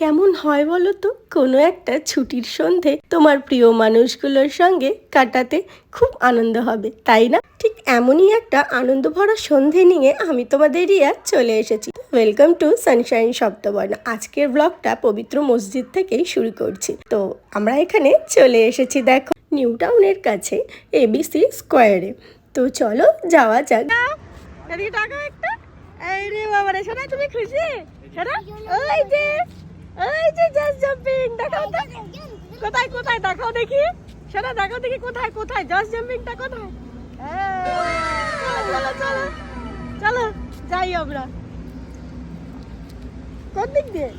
কেমন হয় বলো তো? কোনো একটা ছুটির সন্ধে তোমার প্রিয় মানুষগুলোর সঙ্গে কাটাতে খুব আনন্দ হবে, তাই না? ঠিক এমনই একটা আনন্দ ভরা সন্ধে নিয়ে আমি তোমাদের রিয়া চলে এসেছি। ওয়েলকাম টু সানশাইন সপ্তবর্ণ আজকের ব্লগটা পবিত্র মসজিদ থেকেই শুরু করছি। তো আমরা এখানে চলে এসেছি, দেখো। নিউ টাউনের কাছে এবিসি স্কোয়ারে তো চলো, যাওয়া যাক। একটা? এই রে বাবা রে তুমি খুশি? ওই যে ওই যে জাস্ট জাম্পিং দেখাও কোথায় কোথায়, দেখাও দেখি। শোনা দেখাও দেখি, কোথায় কোথায়? জাস্ট জাম্পিংটা কোথায়? চলো চলো যাই আমরা। কোন দিক দিয়ে?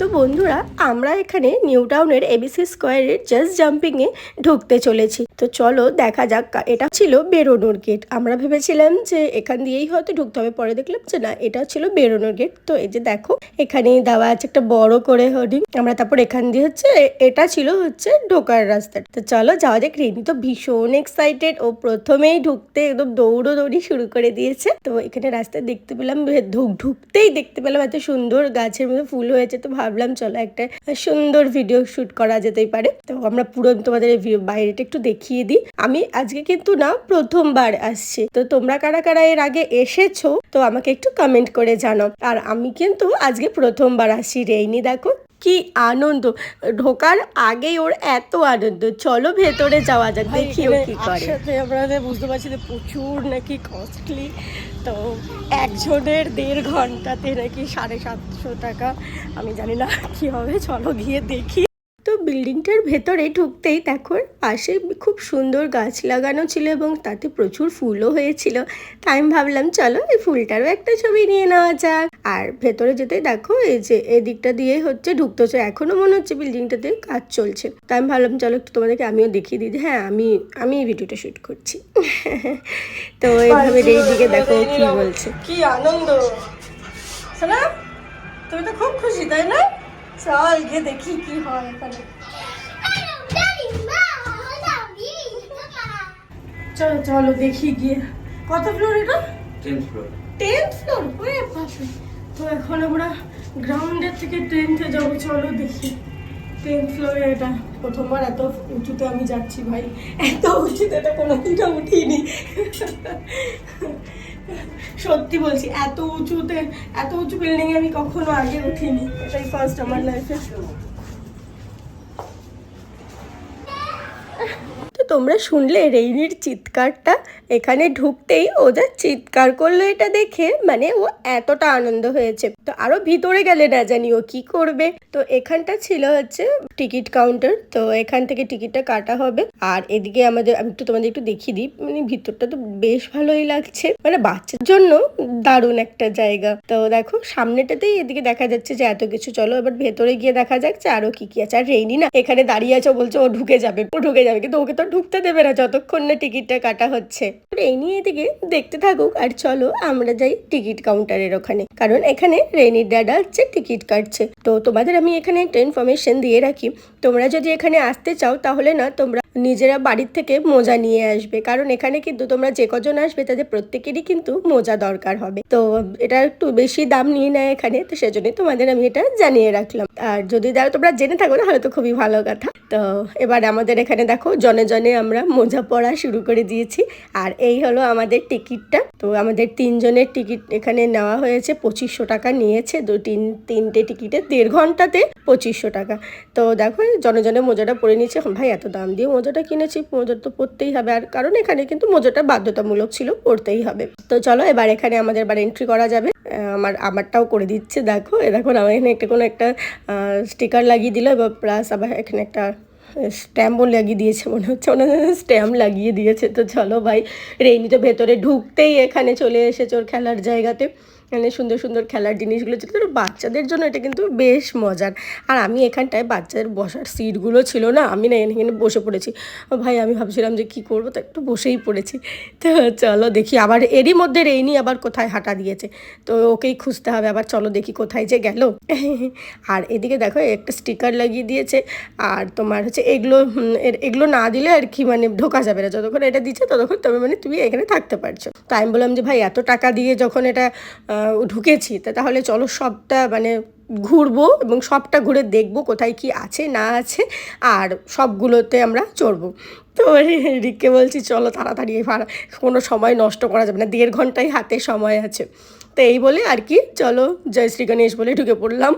তো বন্ধুরা, আমরা এখানে নিউ টাউনের এবিসি স্কোয়ারের জাস্ট জাম্পিংয়ে ঢুকতে চলেছি। তো চলো দেখা যাক এটা ছিল বেরোনোর গেট আমরা ভেবেছিলাম যে এখান দিয়েই হয়তো ঢুকতে হবে, পরে দেখলাম যে না এটা ছিল বেরোনোর গেট তো এই যে দেখো এখানে দেওয়া আছে একটা বড় করে হোর্ডিং আমরা তারপর এখান দিয়ে হচ্ছে, এটা ছিল হচ্ছে ঢোকার রাস্তা। তো চলো যাওয়া যাক রেনি তো ভীষণ এক্সাইটেড ও প্রথমেই ঢুকতে একদম দৌড়ো দৌড়ি শুরু করে দিয়েছে। তো এখানে রাস্তায় দেখতে পেলাম ঢুকতেই দেখতে পেলাম এত সুন্দর গাছের মধ্যে ফুল হয়েছে। তো ভাবলাম চলো একটা সুন্দর ভিডিও শুট করা যেতেই পারে। তো আমরা পুরো তোমাদের বাইরেটা একটু দেখিয়ে দিই। আমি আজকে কিন্তু না প্রথমবার আসছি। তো তোমরা কারা কারা এর আগে এসেছ তো আমাকে একটু কমেন্ট করে জানাও। আর আমি কিন্তু আজকে প্রথমবার আসছি রেইনি দেখো কি আনন্দ। ঢোকার আগেই ওর এত আনন্দ। চলো ভেতরে যাওয়া যাক দেখি ও কি করে। আমরা বুঝতে পারছি যে প্রচুর নাকি কস্টলি তো একজনের দেড় ঘন্টাতে নাকি সাড়ে সাতশো টাকা, আমি জানি না কি হবে, চলো গিয়ে দেখি। বিল্ডিংটার ভেতরে ঢুকতেই দেখো পাশে খুব সুন্দর গাছ লাগানো ছিল এবং তাতে প্রচুর ফুলও হয়েছিল। তাই আমি ভাবলাম চলো এই ফুলটারও একটা ছবি নিয়ে নেওয়া যাক। আর ভেতরে যেতেই দেখো এই যে এদিকটা দিয়ে হচ্ছে ঢুকতে হচ্ছে এখনও মনে হচ্ছে বিল্ডিংটাতে কাজ চলছে। তাই আমি ভাবলাম চলো একটু তোমাদেরকে আমিও দেখিয়ে দিই। হ্যাঁ আমি আমি এই ভিডিওটা শুট করছি। তো এইভাবে এই দিকে দেখো কি বলছে। কি আনন্দ। তুমি তো খুব খুশি তাই না? চল গিয়ে দেখি কি হয় এখানে। চলো চলো দেখি গিয়ে। কত ফ্লোর এটা? টেন্থ ফ্লোর টেন্থ ফ্লোর ওরে পাশে তো এখন আমরা গ্রাউন্ডের থেকে টেন্থে যাব চলো দেখি। টেন্থ ফ্লোরে এটা প্রথমবার এত উঁচুতে আমি যাচ্ছি ভাই। এত উঁচুতে এটা কোনো কোনোদিনও উঠিনি। সত্যি বলছি এত উঁচুতে এত উঁচু বিল্ডিং আমি কখনো আগে উঠিনি। এটাই ফার্স্ট আমার লাইফে তো তোমরা শুনলে রেইনির চিৎকারটা? এখানে ঢুকতেই ও যা চিৎকার করল এটা দেখে মানে ও এতটা আনন্দ হয়েছে। তো আরও ভিতরে গেলে না জানি ও কি করবে? তো এখানটা ছিল হচ্ছে টিকিট কাউন্টার, তো এখান থেকে টিকিটটা কাটা হবে। আর এদিকে আমাদের, আমি একটু তোমাদের একটু দেখিয়ে দিই মানে ভিতরটা তো বেশ ভালোই লাগছে। মানে বাচ্চার জন্য দারুণ একটা জায়গা। তো দেখো, সামনেটাতেই এদিকে দেখা যাচ্ছে যে এত কিছু। চলো এবার ভেতরে গিয়ে দেখা যাচ্ছে আরও কি কি আছে। আর রেইনি না এখানে দাঁড়িয়ে আছে বলছে ও ঢুকে যাবে, ও ঢুকে যাবে। কিন্তু ওকে তো ঢুকতে দেবে না যতক্ষণ না টিকিটটা কাটা হচ্ছে। রেইনি এদিকে দেখতে থাকুক আর চলো আমরা যাই টিকিট কাউন্টারের ওখানে। কারণ এখানে রেনির ড্যাডা হচ্ছে টিকিট কাটছে। তো তোমাদের আমি এখানে একটা ইনফরমেশন দিয়ে রাখি। তোমরা যদি এখানে আসতে চাও তাহলে না, তোমরা নিজেরা বাড়ির থেকে মোজা নিয়ে আসবে। কারণ এখানে কিন্তু তোমরা যে কজন আসবে তাদের প্রত্যেকেরই কিন্তু মোজা দরকার হবে। তো এটা একটু বেশি দাম নিয়ে নেয় এখানে, তো সেজন্যই তোমাদের আমি এটা জানিয়ে রাখলাম। আর যদি তোমরা জেনে থাকো, তাহলে তো খুবই ভালো কথা। তো এবার আমাদের এখানে দেখো, জনে জনে আমরা মোজা পড়া শুরু করে দিয়েছি। আর এই হলো আমাদের টিকিটটা। তো আমাদের তিনজনের টিকিট এখানে নেওয়া হয়েছে, পঁচিশশো টাকা নিয়েছে। দু, তিন, তিনটে টিকিটে দেড় ঘন্টাতে পঁচিশশো টাকা। তো দেখো, জনে জনে মোজাটা পরে নিচ্ছে ভাই, এত দাম দিয়ে মোজাটা কিনেছি, মোজা তো পরতেই হবে। আর কারণ এখানে কিন্তু মোজাটা বাধ্যতামূলক ছিল পরতেই হবে। তো চলো এবার এখানে আমাদের এবার এন্ট্রি করা যাবে। আমার, আমারটাও করে দিচ্ছে, দেখো। দেখো আমার এখানে একটা, কোনো একটা স্টিকার লাগিয়ে দিল এবার প্লাস আবার এখানে একটা স্ট্যাম্পও লাগিয়ে দিয়েছে মনে হচ্ছে। ওনার স্ট্যাম্প লাগিয়ে দিয়েছে। তো চলো ভাই রেইনি তো ভেতরে ঢুকতেই এখানে চলে এসেছে ওর খেলার জায়গাতে। মানে সুন্দর সুন্দর খেলার জিনিসগুলো ছিল। তো বাচ্চাদের জন্য এটা কিন্তু বেশ মজার। আর আমি এখানটায় বাচ্চাদের বসার সিটগুলো ছিল না, আমি না এখানে বসে পড়েছি। ভাই, আমি ভাবছিলাম যে কি করব, তো একটু বসেই পড়েছি। তো চলো দেখি, আবার এরই মধ্যে রেইনি আবার কোথায় হাঁটা দিয়েছে। তো ওকেই খুঁজতে হবে, আবার চলো দেখি কোথায় যে গেল। আর এদিকে দেখো, একটা স্টিকার লাগিয়ে দিয়েছে। আর তোমার হচ্ছে এগুলো এগুলো না দিলে আর কি মানে ঢোকা যাবে না। যতক্ষণ এটা দিচ্ছে, ততক্ষণ তবে মানে তুমি এখানে থাকতে পারছ। তো আমি বললাম যে ভাই, এত টাকা দিয়ে যখন এটা ঢুকেছি। তা তাহলে চলো সবটা মানে ঘুরবো এবং সবটা ঘুরে দেখব কোথায় কি আছে, না আছে, আর সবগুলোতে আমরা চড়বো। তো রিককে বলছি, চলো তাড়াতাড়ি ভাড়া কোনো সময় নষ্ট করা যাবে না, দেড় ঘন্টাই হাতে সময় আছে। তো এই বলে আর কি, চলো জয় শ্রী গণেশ বলে ঢুকে পড়লাম।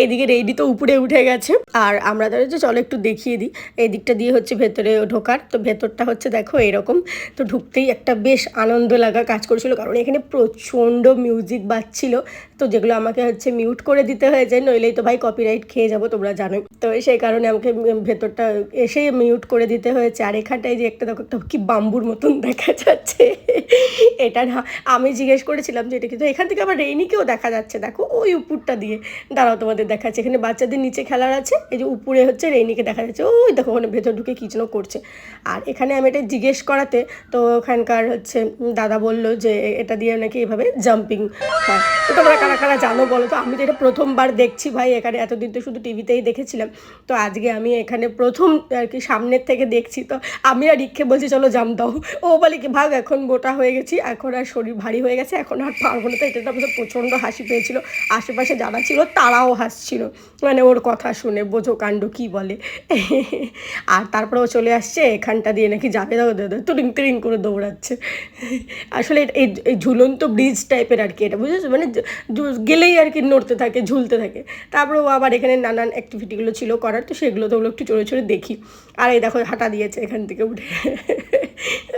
এইদিকে রেডি তো উপরে উঠে গেছে। আর আমরা ধরে যে চলো একটু দেখিয়ে দিই, এই দিকটা দিয়ে হচ্ছে ভেতরে ঢোকার। তো ভেতরটা হচ্ছে দেখো এরকম, তো ঢুকতেই একটা বেশ আনন্দ লাগা কাজ করছিল, কারণ এখানে প্রচণ্ড মিউজিক বাজছিল। তো যেগুলো আমাকে হচ্ছে মিউট করে দিতে হয়েছে, নইলেই তো ভাই কপিরাইট খেয়ে যাব, তোমরা জানোই। তো সেই কারণে আমাকে ভেতরটা এসে মিউট করে দিতে হয়েছে। আর এখানটায় যে একটা দেখো কি বাম্বুর মতন দেখা যাচ্ছে। এটা না, আমি জিজ্ঞেস করেছিলাম যে এটা কিন্তু এখান থেকে আবার রেইনিকেও দেখা যাচ্ছে। দেখো ওই উপরটা দিয়ে। দাঁড়াও তোমাদের দেখাচ্ছে। এখানে বাচ্চাদের নিচে খেলার আছে। এই যে উপরে হচ্ছে রেইনিকে দেখা যাচ্ছে। ওই দেখো ওখানে ভেতর ঢুকে কি যেন করছে। আর এখানে আমি এটা জিজ্ঞেস করাতে, তো ওখানকার হচ্ছে দাদা বলল যে এটা দিয়ে নাকি এভাবে জাম্পিং হয়। তো তোমরা কারা কারা জানো বলো তো? আমি তো এটা প্রথমবার দেখছি ভাই এখানে। এতদিন তো শুধু টিভিতেই দেখেছিলাম। তো আজকে আমি এখানে প্রথম আর কি সামনের থেকে দেখছি তো। আমি আর ইক্ষে বলছি, চলো জাম দাও। ও বলে কি, ভাগ, এখন মোটা হয়ে গেছি, এখন আর শরীর ভারী হয়ে গেছে, এখন আর পারব না। তো এটা আমাদের প্রচণ্ড হাসি পেয়েছিল। আশেপাশে যারা ছিল, তারাও হাসছিল। মানে ওর কথা শুনে, বোঝো কাণ্ড কী বলে। আর তারপরে ও চলে আসছে, এখানটা দিয়ে নাকি যাবে তুরিং তুরিং করে দৌড়াচ্ছে। আসলে এই ঝুলন্ত ব্রিজ টাইপের আর কি এটা, বুঝেছ? মানে গেলেই আর কি নড়তে থাকে, ঝুলতে থাকে। তারপরে ও আবার এখানে নানান অ্যাক্টিভিটিগুলো ছিল করার, তো সেগুলো তো ওগুলো একটু চড়ে চড়ে দেখি। আর এই দেখো, হাঁটা দিয়েছে এখান থেকে উঠে।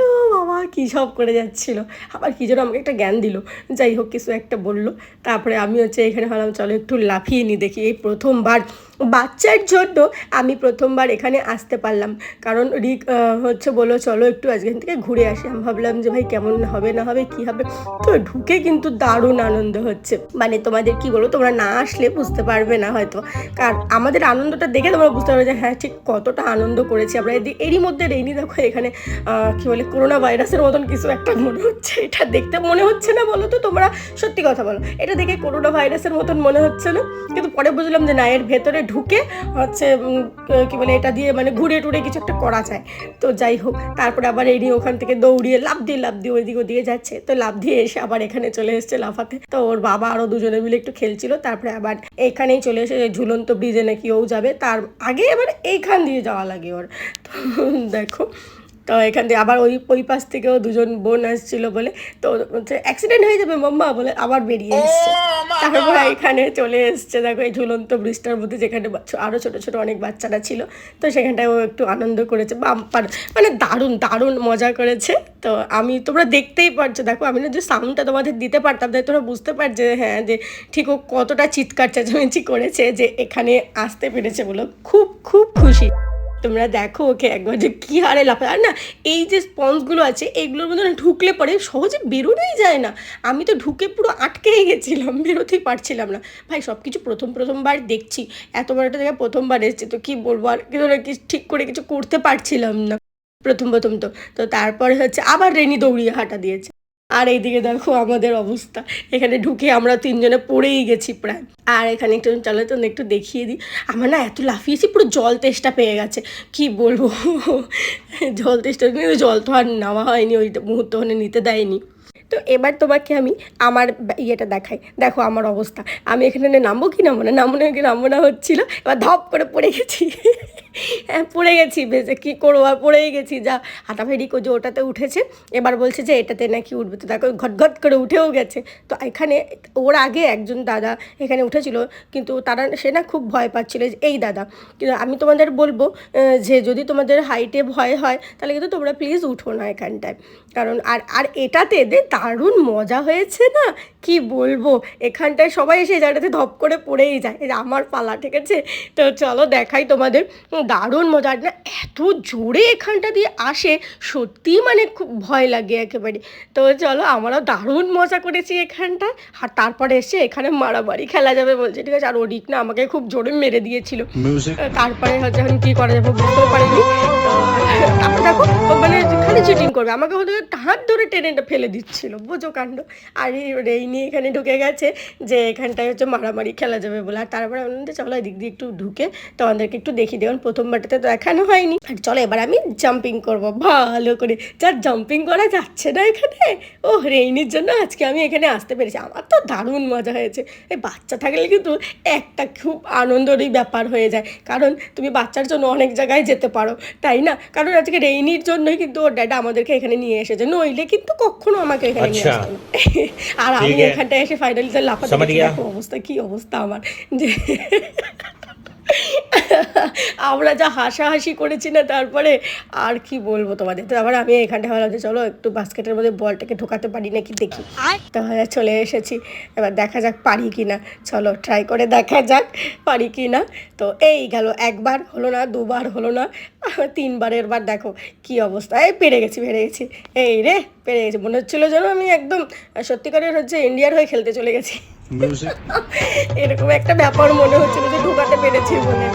ও বাবা কী সব করে যাচ্ছিল। আবার কী যেন আমাকে একটা জ্ঞান দিল। যাই হোক, কিছু একটা বলল। তারপরে আমি হচ্ছে এখানে ভাবলাম, চলো একটু লাফিয়ে নি দেখি। এই প্রথমবার বাচ্চার জন্য আমি প্রথমবার এখানে আসতে পারলাম। কারণ রিক হচ্ছে বলল, চলো একটু আজকে থেকে ঘুরে আসি। আমি ভাবলাম যে, ভাই, কেমন হবে, না হবে, কি হবে? তো ঢুকে কিন্তু দারুণ আনন্দ হচ্ছে। মানে তোমাদের কি বলব, তোমরা না আসলে বুঝতে পারবে না হয়তো। কারণ আমাদের আনন্দটা দেখে তোমরা বুঝতে পারবে যে হ্যাঁ ঠিক কতটা আনন্দ করেছি আমরা। এরই মধ্যে রেইনি দেখো এখানে কি বলে, করোনা ভাইরাসের মতন কিছু একটা মনে হচ্ছে। এটা দেখতে মনে হচ্ছে না বলো তো, তোমরা সত্যি কথা বলো। এটা দেখে করোনা ভাইরাসের মতন মনে হচ্ছে না। কিন্তু পরে বুঝলাম যে, না, এর ভেতরে ঢুকে হচ্ছে কি বলে, এটা দিয়ে মানে ঘুরে টুরে কিছু একটা করা যায়। তো যাই হোক, তারপরে আবার এই নিয়ে ওখান থেকে দৌড়িয়ে লাভ দিয়ে লাভ দিয়ে ওইদিকে দিয়ে যাচ্ছে। তো লাভ দিয়ে এসে আবার এখানে চলে এসছে লাফাতে। তো ওর বাবা আরও দুজনে মিলে একটু খেলছিল, তারপরে আবার এখানেই চলে এসে ঝুলন্ত ব্রিজে নাকি ও যাবে। তার আগে আবার এইখান দিয়ে যাওয়া লাগে ওর। তো দেখো তো এখান দিয়ে আবার ওই ওই পাশ থেকেও দুজন বোন আসছিল বলে তো অ্যাক্সিডেন্ট হয়ে যাবে মাম্মা বলে আবার বেরিয়ে এসছে। তারপর এখানে চলে এসছে দেখো এই ঝুলন্ত ব্রিজটার মধ্যে যেখানে আরও ছোটো ছোট ছোট অনেক বাচ্চারা ছিল তো সেখানটায় ও একটু আনন্দ করেছে বাম্পার মানে দারুণ দারুণ মজা করেছে। তো আমি তোমরা দেখতেই পারছ দেখো আমি না যে সাউন্ডটা তোমাদের দিতে পারতাম তাই তোমরা বুঝতে পারছে হ্যাঁ যে ঠিক ও কতটা চিৎকার চেঁচামেচি করেছে যে এখানে আসতে পেরেছে বলো খুব খুব খুশি। তোমরা দেখো ওকে একবার যে কী হারে লাফায়। আর না, এই যে স্পঞ্জগুলো আছে এইগুলোর মধ্যে ঢুকলে পরে সহজে বেরোনোই যায় না। আমি তো ঢুকে পুরো আটকেই গেছিলাম, বেরোতেই পারছিলাম না। ভাই সব কিছু প্রথম প্রথমবার দেখছি। এত বড় একটা জায়গায় প্রথমবার এসেছি, তো কী বলব? আর কিন্তু না কি ঠিক করে কিছু করতে পারছিলাম না। প্রথম প্রথম তো। তো তারপরে হচ্ছে আবার রেনি দৌড়িয়ে হাঁটা দিয়েছে। আর এইদিকে দেখো আমাদের অবস্থা। এখানে ঢুকে আমরা তিনজনে পড়েই গেছি প্রায়। আর এখানে একটু চলো তো একটু দেখিয়ে দিই। আমার না এত লাফিয়েছি, পুরো জল তেষ্টা পেয়ে গেছে। কি বলব? জল তেষ্টা কিন্তু জল তো আর নেওয়া হয়নি, ওই মুহূর্ত নিতে দেয়নি। তো এবার তোমাকে আমি আমার ইয়েটা দেখাই। দেখো আমার অবস্থা। আমি এখানে নামবো কি নামবো না? নামবো না নামবো না হচ্ছিল। এবার ধপ করে পড়ে গেছি। হ্যাঁ পড়ে গেছি বেশি কী করব? আর পড়েই গেছি, যা। হাঁটাফেরি যে ওটাতে উঠেছে, এবার বলছে যে এটাতে নাকি উঠবে। তো দেখো ঘটঘট করে উঠেও গেছে। তো এখানে ওর আগে একজন দাদা এখানে উঠেছিল, কিন্তু তারা, সে না খুব ভয় পাচ্ছিল এই দাদা। কিন্তু আমি তোমাদের বলব যে যদি তোমাদের হাইটে ভয় হয়, তাহলে কিন্তু তোমরা প্লিজ উঠো না এখানটায়। কারণ আর আর এটাতে এদের দারুণ মজা হয়েছে না? কি বলব? এখানটায় সবাই এসে জায়গাটাতে ধপ করে পড়েই যায়। আমার পালা ঠিক আছে? তো চলো দেখাই তোমাদের। দারুণ মজা। না এত জোরে এখানটা দিয়ে আসে সত্যি মানে খুব ভয় লাগে একেবারে। তো চলো আমরাও দারুণ মজা করেছি এখানটায়। আর তারপরে এসে এখানে মারামারি খেলা যাবে বলছে ঠিক আছে? আর ওদিক না আমাকে খুব জোরে মেরে দিয়েছিল। তারপরে হচ্ছে এখন কি করা যাবে বুঝতেও পারিনি। তারপর দেখো মানে খালি চিটিং করবে। আমাকে হয়তো হাত ধরে টেনে ফেলে দিচ্ছিল। বোঝো কাণ্ড। আর এই রেইনি এখানে ঢুকে গেছে যে এখানটায় হচ্ছে মারামারি খেলা যাবে বলে। আর তারপরে বললাম চলো এদিক দিয়ে একটু ঢুকে তোমাদেরকে একটু দেখিয়ে দেবেন প্রথমবারটাতে তো দেখানো হয়নি। আর চলো এবার আমি জাম্পিং করব। ভালো করে। যার জাম্পিং করা যাচ্ছে না এখানে ও রেইনির জন্য আজকে আমি এখানে আসতে পেরেছি। আমার তো দারুণ মজা হয়েছে। এই বাচ্চা থাকলে কিন্তু একটা খুব আনন্দেরই ব্যাপার হয়ে যায়। কারণ তুমি বাচ্চার জন্য অনেক জায়গায় যেতে পারো তাই না? কারণ আজকে রেইনির জন্যই কিন্তু ওর ড্যাডা আমাদেরকে এখানে নিয়ে এসেছে। নইলে কিন্তু কখনো আমাকে এখানে নিয়ে আচ্ছা। আসতো আর আমি আমি uh, এখানটায় এসে ফাইনালি তো লাফাতে uh, অবস্থা কি অবস্থা আমার। যে আমরা যা হাসাহাসি করেছি না তারপরে আর কি বলব তোমাদের? তো আবার আমি এখানটা ভাবলাম যে চলো একটু বাস্কেটের মধ্যে বলটাকে ঢোকাতে পারি নাকি দেখি। তাহলে চলে এসেছি। এবার দেখা যাক পারি কি না চলো ট্রাই করে দেখা যাক পারি কি না তো এই গেল একবার হলো না দুবার হলো না তিনবারের বার দেখো কি অবস্থা। এই পেরে গেছি পেরে গেছি। এই রে পেরে গেছি। মনে হচ্ছিল যেন আমি একদম সত্যিকারের হচ্ছে ইন্ডিয়ার হয়ে খেলতে চলে গেছি. এরকম একটা ব্যাপার মনে হচ্ছিল যে ঢুকাতে পেরেছি বলে।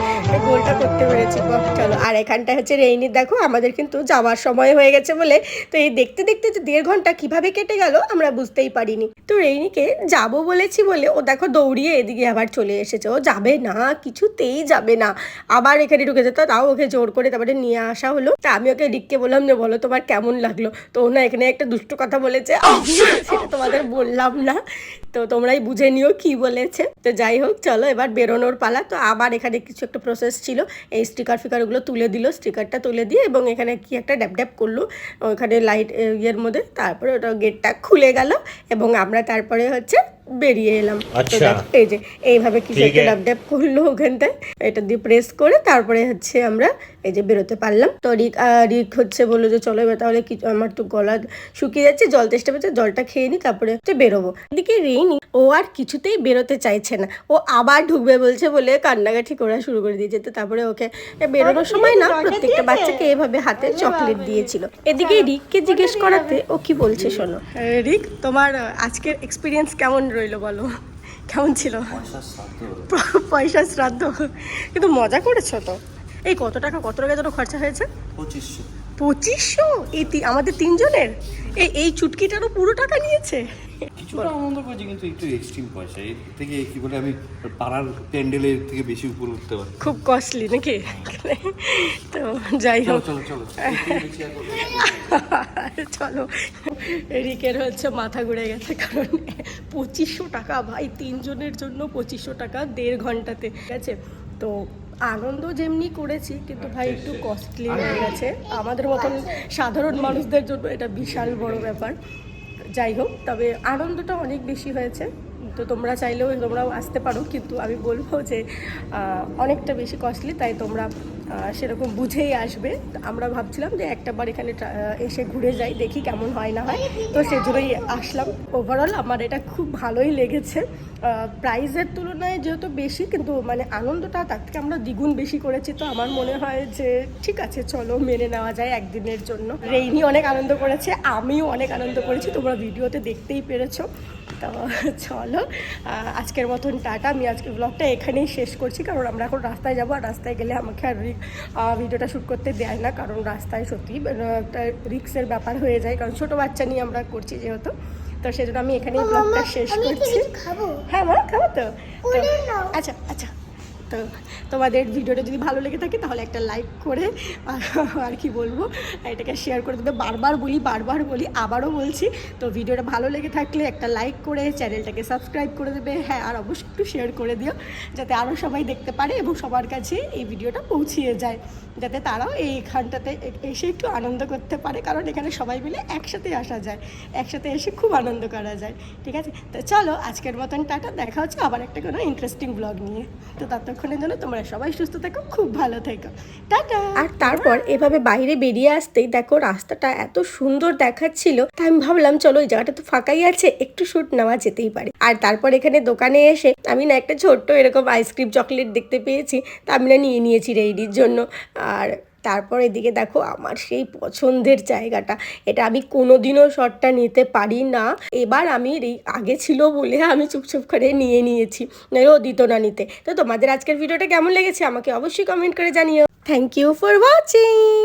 গোলটা করতে পেরেছি। চলো আর এখানটা হচ্ছে রেইনি। দেখো আমাদের কিন্তু যাওয়ার সময় হয়ে গেছে বলে। তো এই দেখতে দেখতে যে দেড় ঘণ্টা কীভাবে কেটে গেল আমরা বুঝতেই পারিনি। তো রেইনিকে যাব বলেছি বলে ও দেখো দৌড়িয়ে এদিকে আবার চলে এসেছে। ও যাবে না কিছুতেই যাবে না। আবার এখানে ঢুকে যেত তাও ওকে জোর করে তারপরে নিয়ে আসা হলো। তা আমি ওকে রিককে বললাম যে বলো তোমার কেমন লাগল? তো ও না এখানে একটা দুষ্ট কথা বলেছে। সেটা তোমাদের বললাম না। তো তোমরাই বুঝে নিও কি বলেছে। তো যাই হোক, চলো এবার বেরোনোর পালা। তো আবার এখানে কিছু একটা প্রসেস ছিল। এই স্টিকার ফিকারগুলো তুলে দিল স্টিকারটা তুলে দিয়ে এবং এখানে কি একটা ড্যাপ ড্যাপ করল। ওখানে লাইট ইয়ের মধ্যে। তারপরে ওটা গেটটা খুলে গেল এবং আমরা তারপরে হচ্ছে বেরিয়ে এলাম। তো আচ্ছা। এই যে এইভাবে কিছু একটা। ডাব ড্যাপ করল ওখানটায় এটা দিয়ে প্রেস করে তারপরে হচ্ছে আমরা এই যে বেরোতে পারলাম। তো রিক রিক হচ্ছে বলল যে চলো এবার তাহলে কি আমার তো গলা শুকিয়ে যাচ্ছে জল তেষ্টা পেয়েছে জলটা খেয়ে নি তারপরে হচ্ছে বেরোবো। এদিকে রেইনি ও আর কিছুতেই বেরোতে চাইছে না। ও আবার ঢুকবে বলছে বলে কান্নাকাটি করা শুরু করে দিয়েছে। তো তারপরে ওকে বেরোনোর সময় না প্রত্যেকটা বাচ্চাকে এভাবে হাতে চকলেট দিয়েছিল। এদিকে রিককে জিজ্ঞেস করাতে ও কি বলছে শোনো? রিক তোমার আজকের এক্সপিরিয়েন্স কেমন রইল বলো। কেমন ছিল? পয়সা শ্রাদ্ধ। কিন্তু মজা করেছ তো। এই কত টাকা কত টাকা যেন খরচা হয়েছে? পঁচিশশো। পঁচিশশো? এই আমাদের তিনজনের? এই এই চুটকিটারও পুরো টাকা নিয়েছে? কিছুটা আনন্দ করেছি কিন্তু একটু এক্সট্রিম পয়সা। এর থেকে কি বলে আমি পাড়ার প্যান্ডেলের থেকে বেশি উপরে উঠতে পারি। খুব কস্টলি নাকি? তো যাই হোক। চলো চলো চলো রিকের হচ্ছে মাথা ঘুরে গেছে কারণ পঁচিশশো টাকা ভাই তিনজনের জন্য পঁচিশশো টাকা দেড় ঘন্টাতে ঠিক আছে? তো আনন্দ যেমনি করেছি কিন্তু ভাই একটু কস্টলি হয়ে গেছে। আমাদের মতন সাধারণ মানুষদের জন্য এটা বিশাল বড় ব্যাপার। যাই হোক তবে আনন্দটা অনেক বেশি হয়েছে। তো তোমরা চাইলেও তোমরাও আসতে পারো, কিন্তু আমি বলব যে অনেকটা বেশি কস্টলি তাই তোমরা সেরকম বুঝেই আসবে। আমরা ভাবছিলাম যে একটা বার এখানে এসে ঘুরে যাই, দেখি কেমন হয়, না হয়। তো সেজন্যই আসলাম। ওভারঅল আমার এটা খুব ভালোই লেগেছে। প্রাইজের তুলনায় যেহেতু বেশি, কিন্তু মানে আনন্দটা তার থেকে আমরা দ্বিগুণ বেশি করেছি। তো আমার মনে হয় যে, ঠিক আছে, চলো মেনে নেওয়া যায় একদিনের জন্য। রেইনি অনেক আনন্দ করেছে, আমিও অনেক আনন্দ করেছি, তোমরা ভিডিওতে দেখতেই পেরেছ। তো চলো। আজকের মতন টাটা। আমি আজকে ব্লগটা এখানেই শেষ করছি কারণ আমরা এখন রাস্তায় যাব আর রাস্তায় গেলে আমাকে আর ভিডিওটা শ্যুট করতে দেয় না কারণ রাস্তায় সত্যি একটা রিক্সের ব্যাপার হয়ে যায় কারণ ছোটো বাচ্চা নিয়ে আমরা করছি যেহেতু। তো সেজন্য আমি এখানেই ব্লগটা শেষ করছি। হ্যাঁ মা খাব তো? আচ্ছা আচ্ছা। তো তোমাদের ভিডিওটা যদি ভালো লেগে থাকে, তাহলে একটা লাইক করে আর কি বলব এটাকে শেয়ার করে দেবে বারবার বলি বারবার বলি, আবারও বলছি। তো ভিডিওটা ভালো লেগে থাকলে একটা লাইক করে চ্যানেলটাকে সাবস্ক্রাইব করে দেবে। হ্যাঁ আর অবশ্যই একটু শেয়ার করে দিও, যাতে আরও সবাই দেখতে পারে এবং সবার কাছে এই ভিডিওটা পৌঁছিয়ে যায়, যাতে তারাও এইখানটাতে এসে একটু আনন্দ করতে পারে। কারণ এখানে সবাই মিলে একসাথে আসা যায়, একসাথে এসে খুব আনন্দ করা যায়। ঠিক আছে? তো চলো, আজকের মতন টাটা। দেখা হচ্ছে আবার একটা কোনো ইন্টারেস্টিং ব্লগ নিয়ে। তো ততক্ষণ ততক্ষণের জন্য তোমরা সবাই সুস্থ থেকো, খুব ভালো থেকো। টাটা! আর তারপর এভাবে বাইরে বেরিয়ে আসতেই দেখো রাস্তাটা এত সুন্দর দেখাচ্ছিল, তাই আমি ভাবলাম, চলো ওই জায়গাটা তো ফাঁকাই আছে, একটু শুট নেওয়া যেতেই পারে। আর তারপর এখানে দোকানে এসে আমি না একটা ছোট্ট এরকম আইসক্রিম চকলেট দেখতে পেয়েছি, তা আমি না নিয়ে নিয়েছি রেডির জন্য। আর তারপর এদিকে দেখো আমার সেই পছন্দের জায়গাটা। এটা আমি কোনো দিনও শটটা নিতে পারি না। এবার আমি আগে ছিল বলে আমি চুপচুপ করে নিয়ে নিয়েছি। ও দিত না নিতে। তো তোমাদের আজকের ভিডিওটা কেমন লেগেছে? আমাকে অবশ্যই কমেন্ট করে জানিও। Thank you for watching